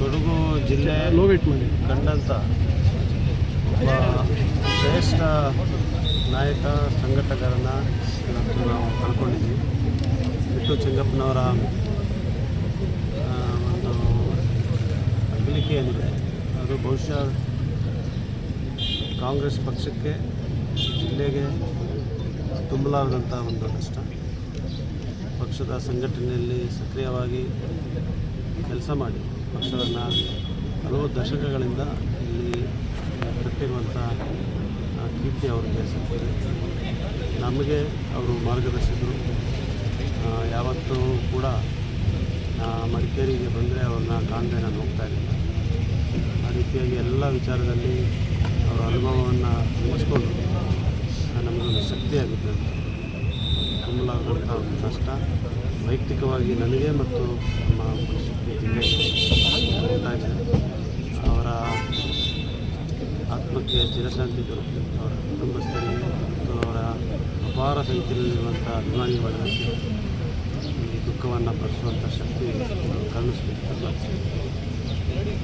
ಕೊಡಗು ಜಿಲ್ಲೆ ಕಂಡಂಥ ಒಬ್ಬ ಶ್ರೇಷ್ಠ ನಾಯಕ ಸಂಘಟಕರನ್ನು ಇವತ್ತು ನಾವು ಕಳ್ಕೊಂಡಿದ್ವಿ. ಬಿಟ್ಟು ಚೆಂಗಪ್ಪನವರ ಒಂದು ಅಗಲಿಕೆ ಏನಿದೆ ಅದು ಬಹುಶಃ ಕಾಂಗ್ರೆಸ್ ಪಕ್ಷಕ್ಕೆ ಜಿಲ್ಲೆಗೆ ತುಂಬಲಾರದಂಥ ಒಂದು ಕಷ್ಟ. ಪಕ್ಷದ ಸಂಘಟನೆಯಲ್ಲಿ ಸಕ್ರಿಯವಾಗಿ ಕೆಲಸ ಮಾಡಿ. ಪಕ್ಷವನ್ನು ಹಲವು ದಶಕಗಳಿಂದ ಇಲ್ಲಿ ಕಟ್ಟಿರುವಂಥ ಕೀರ್ತಿ ಅವರಿಗೆ ಸಿಗ್ತದೆ ನಮಗೆ ಅವರು ಮಾರ್ಗದರ್ಶಕರು. ಯಾವತ್ತೂ ಕೂಡ ಮಡಿಕೇರಿಗೆ ಬಂದರೆ ಅವ್ರನ್ನ ಕಾಣದೆ ನಾನು ಹೋಗ್ತಾ ಇರಲಿಲ್ಲ ಆ ರೀತಿಯಾಗಿ ಎಲ್ಲ ವಿಚಾರದಲ್ಲಿ ಅವರ ಅನುಭವವನ್ನು ಮುಗಿಸ್ಕೊಂಡು ನಮಗೊಂದು ಶಕ್ತಿಯಾಗುತ್ತೆ ತುಂಬಲಾದಂಥ ಕಷ್ಟ. ವೈಯಕ್ತಿಕವಾಗಿ ನನಗೆ ಮತ್ತು ನಮ್ಮ ಜಿಲ್ಲೆಗೆ. ಆತ್ಮಕ್ಕೆ ಚಿರಶಾಂತಿ ದೊರಕಲಿ ಅವರ ಕುಟುಂಬಸ್ಥರಿಗೆ ಮತ್ತು ಅವರ ಅಪಾರ ಸಂಖ್ಯೆಯಲ್ಲಿರುವಂಥ ಅಭಿಮಾನಿಗಳಿಗೆ ಈ ದುಃಖವನ್ನು ಭರಿಸುವಂಥ ಶಕ್ತಿ ಕರುಣಿಸಬೇಕು